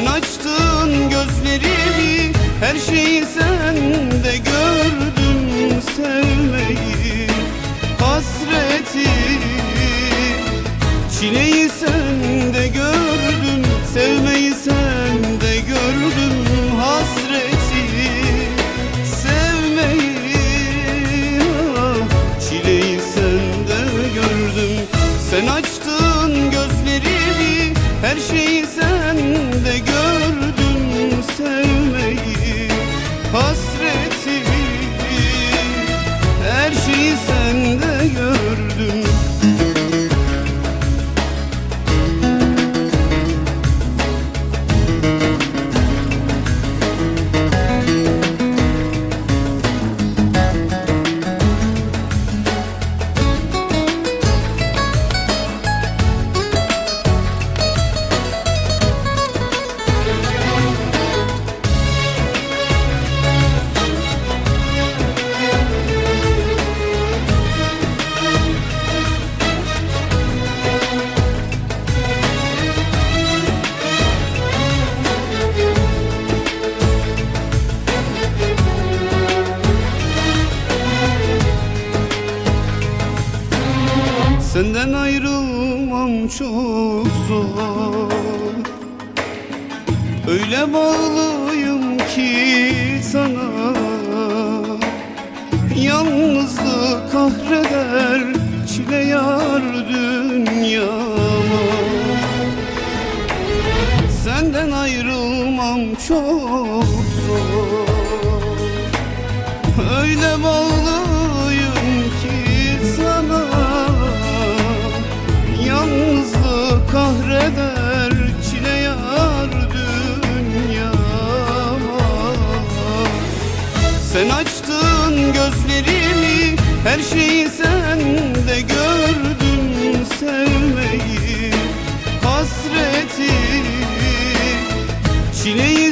Sen açtın gözlerimi her şeyi sende gördüm sevmeyi. Hasreti Çileyi sende gördüm Sevmeyi sende gördüm Hasreti Sevmeyi ah, Çileyi sende gördüm Sen açtın Senden ayrılmam çok zor. Öyle bağlıyım ki sana. Yalnızlık kahreder çile yar dünyama. Senden ayrılmam çok kahreder çile yar dünyama. Sen açtın gözlerimi her şeyi sende gördüm sevmeyi. Hasreti Çileyi